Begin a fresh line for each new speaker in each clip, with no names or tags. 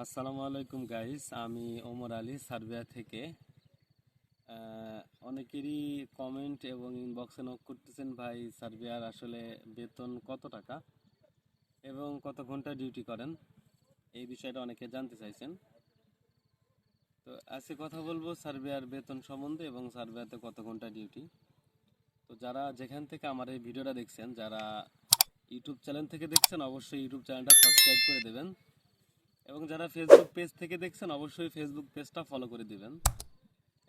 আসসালামু আলাইকুম গাইস আমি ওমর আলী, সার্বিয়া থেকে। অনেকেরই কমেন্ট এবং ইনবক্সে নক করতেছেন, ভাই, সার্বিয়ার আসলে বেতন কত টাকা এবং কত ঘণ্টা ডিউটি করেন? এই বিষয়টা অনেকে জানতে চাইছেন। তো আজকে কথা বলব সার্বিয়ার বেতন সম্বন্ধে এবং সার্বিয়াতে কত ঘণ্টা ডিউটি তো যারা যেখান থেকে আমার এই ভিডিওটা দেখছেন, যারা ইউটিউব চ্যানেল থেকে দেখছেন, অবশ্যই ইউটিউব চ্যানেলটা সাবস্ক্রাইব করে দেবেন। এবং যারা ফেসবুক পেজ থেকে দেখছেন, অবশ্যই ফেসবুক পেজটা ফলো করে দিবেন।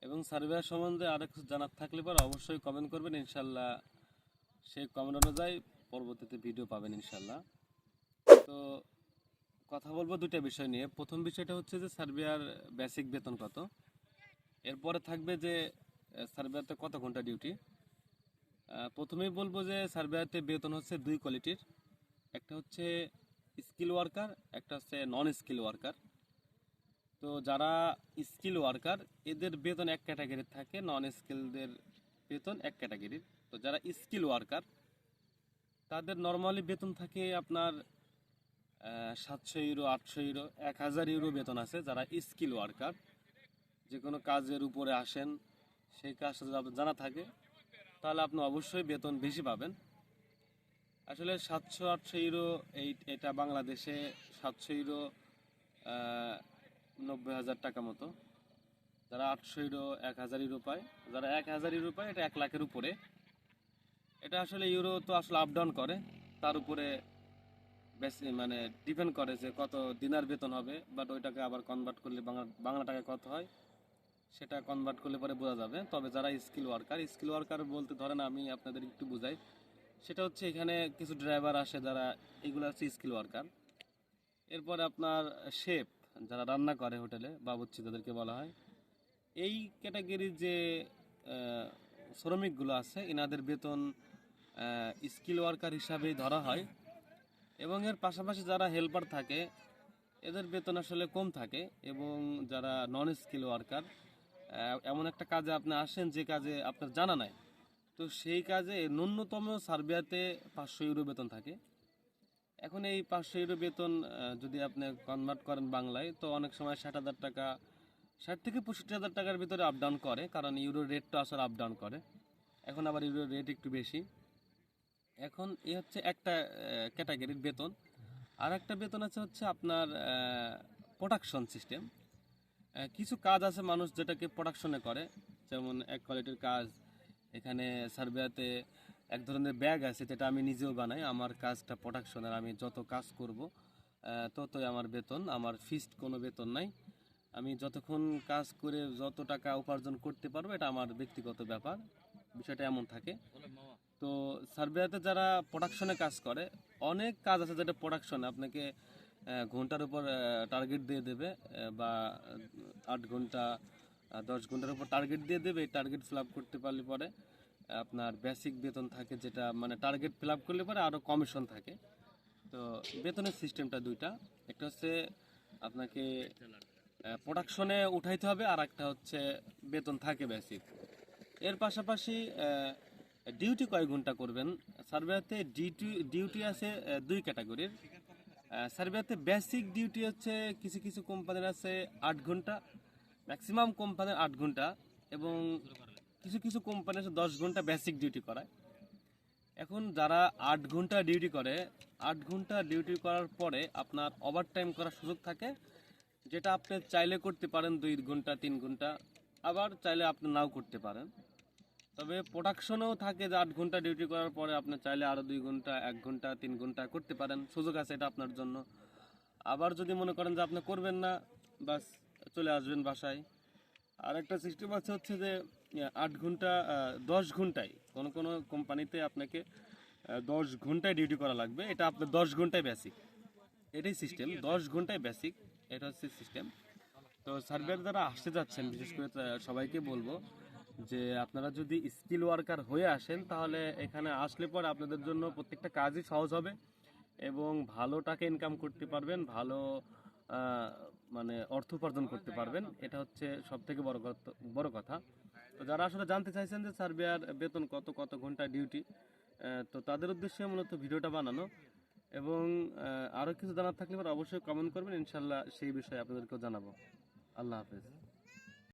এবং সার্ভেয়ার সম্বন্ধে আরও কিছু জানার থাকলে পর অবশ্যই কমেন্ট করবেন ইনশাল্লাহ সেই কমেন্ট অনুযায়ী পরবর্তীতে ভিডিও পাবেন ইনশাল্লাহ তো কথা বলব দুটো বিষয় নিয়ে। প্রথম বিষয়টা হচ্ছে যে সার্বিয়ার বেসিক বেতন কত? এরপরে থাকবে যে সার্বিয়াতে কত ঘণ্টা ডিউটি প্রথমেই বলব যে সার্বিয়াতে বেতন হচ্ছে দুই কোয়ালিটির একটা হচ্ছে স্কিল ওয়ার্কার, একটা হচ্ছে নন স্কিল ওয়ার্কার তো যারা স্কিল ওয়ার্কার, এদের বেতন এক ক্যাটাগরির থাকে নন স্কিলদের বেতন এক ক্যাটাগরির। তো যারা স্কিল ওয়ার্কার, তাদের নর্মালি বেতন থাকে আপনার সাতশো ইউরো আটশো ইউরো এক হাজার ইউরো বেতন আছে যারা স্কিল ওয়ার্কার। যে কোনো কাজের উপরে আসেন, সেই কাজটা জানা থাকে, তাহলে আপনি অবশ্যই বেতন বেশি পাবেন। আসলে সাতশো আটশো ইউরো এই, এটা বাংলাদেশে সাতশো ইউরো নব্বই হাজার টাকা মতো। যারা আটশো ইউরো, এক হাজার ইউরো পায়, যারা এক হাজার ইউরো পায়, এটা এক লাখের উপরে। এটা আসলে ইউরো তো আসলে আপ ডাউন করে, তার উপরে বেশি মানে ডিপেন্ড করে যে কত দিনার বেতন হবে বাট ওইটাকে আবার কনভার্ট করলে বাংলা বাংলা টাকায় কত হয়, সেটা কনভার্ট করলে পরে বোঝা যাবে। তবে যারা স্কিল ওয়ার্কার স্কিল ওয়ার্কার বলতে ধরেন আমি আপনাদের একটু বুঝাই সেটা হচ্ছে এখানে কিছু ড্রাইভার আসে যারা এগুলো হচ্ছে স্কিল ওয়ার্কার এরপরে আপনার শেফ যারা রান্না করে হোটেলে, বাবুর্চি তাদেরকে বলা হয়, এই ক্যাটাগরির যে শ্রমিকগুলো আছে, এনাদের বেতন স্কিল ওয়ার্কার হিসাবেই ধরা হয়। এবং এর পাশাপাশি যারা হেল্পার থাকে, এদের বেতন আসলে কম থাকে এবং যারা নন স্কিল ওয়ার্কার এমন একটা কাজে আপনি আসেন যে কাজে আপনার জানা নাই। তো সেই কাজে ন্যূনতম সার্বিয়াতে পাঁচশো ইউরো বেতন থাকে। এখন এই পাঁচশো ইউরো বেতন যদি আপনি কনভার্ট করেন বাংলায়, তো অনেক সময় ষাট হাজার টাকা, ষাট থেকে পঁয়ষট্টি হাজার টাকার ভিতরে আপ ডাউন করে, কারণ ইউরো রেটটা আসলে আপ ডাউন করে। এখন আবার ইউরো রেট একটু বেশি। এখন এ হচ্ছে একটা ক্যাটাগরির বেতন। আর একটা বেতন আছে হচ্ছে আপনার প্রোডাকশন সিস্টেম কিছু কাজ আছে মানুষ যেটাকে প্রোডাকশনে করে, যেমন এক কোয়ালিটির কাজ এখানে সার্বিয়াতে এক ধরনের ব্যাগ আছে যেটা আমি নিজেও বানাই। আমার কাজটা প্রোডাকশনের আমি যত কাজ করব ততই আমার বেতন। আমার ফিক্সড কোনো বেতন নাই। আমি যতক্ষণ কাজ করে যত টাকা উপার্জন করতে পারব, এটা আমার ব্যক্তিগত ব্যাপার। বিষয়টা এমন থাকে। তো সার্বিয়াতে যারা প্রোডাকশনে কাজ করে, অনেক কাজ আছে যেটা প্রোডাকশনে আপনাকে ঘণ্টার উপর টার্গেট দিয়ে দেবে বা আট ঘণ্টা দশ ঘণ্টার উপর টার্গেট দিয়ে দেবে টার্গেট ফিল করতে পারলে পরে আপনার বেসিক বেতন থাকে যেটা মানে টার্গেট ফিল করলে পরে আরও কমিশন থাকে। তো বেতনের সিস্টেমটা দুইটা, একটা হচ্ছে আপনাকে প্রোডাকশনে উঠাইতে হবে আর একটা হচ্ছে বেতন থাকে বেসিক এর পাশাপাশি ডিউটি কয় ঘণ্টা করবেন? সার্ভেতে ডিউটি ডিউটি আছে দুই ক্যাটাগরির সার্ভেতে বেসিক ডিউটি হচ্ছে কিছু কিছু কোম্পানির আছে আট ঘণ্টা ম্যাক্সিমাম কোম্পানির আট ঘণ্টা এবং কিছু কিছু কোম্পানি দশ ঘণ্টা বেসিক ডিউটি করায়। এখন যারা আট ঘণ্টা ডিউটি করে, আট ঘণ্টা ডিউটি করার পরে আপনার ওভার টাইম করার সুযোগ থাকে, যেটা আপনি চাইলে করতে পারেন দুই ঘণ্টা, তিন ঘণ্টা, আবার চাইলে আপনি নাও করতে পারেন। তবে প্রোডাকশনেও থাকে যে আট ঘণ্টা ডিউটি করার পরে আপনি চাইলে আরও দুই ঘণ্টা, এক ঘণ্টা, তিন ঘণ্টা করতে পারেন। সুযোগ আছে এটা আপনার জন্য। আবার যদি মনে করেন যে আপনি করবেন না বাস চলে আসবেন বাসায়। আর একটা সিস্টেম আছে হচ্ছে যে আট ঘণ্টা দশ ঘন্টায়, কোনো কোনো কোম্পানিতে আপনাকে দশ ঘন্টায় ডিউটি করা লাগবে। এটা আপনার দশ ঘন্টায় বেসিক এটাই সিস্টেম দশ ঘন্টায় বেসিক এটা হচ্ছে সিস্টেম তো সার্ভের যারা আসতে যাচ্ছেন, বিশেষ করে সবাইকে বলব যে, আপনারা যদি স্কিল ওয়ার্কার হয়ে আসেন, তাহলে এখানে আসলে পরে আপনাদের জন্য প্রত্যেকটা কাজই সহজ হবে এবং ভালো টাকা ইনকাম করতে পারবেন, ভালো মানে অর্থ উপার্জন করতে পারবেন, এটা হচ্ছে সব থেকে বড় বড় কথা। তো যারা আসলে জানতে চাইছেন যে সার্বিয়ার বেতন কত কত ঘণ্টা ডিউটি তো তাদের উদ্দেশ্যে মূলত ভিডিওটা বানানো। এবং আরও কিছু জানার থাকলে অবশ্যই কমেন্ট করবেন, ইনশাল্লাহ সেই বিষয়ে আপনাদেরকেও জানাব। আল্লাহ হাফেজ।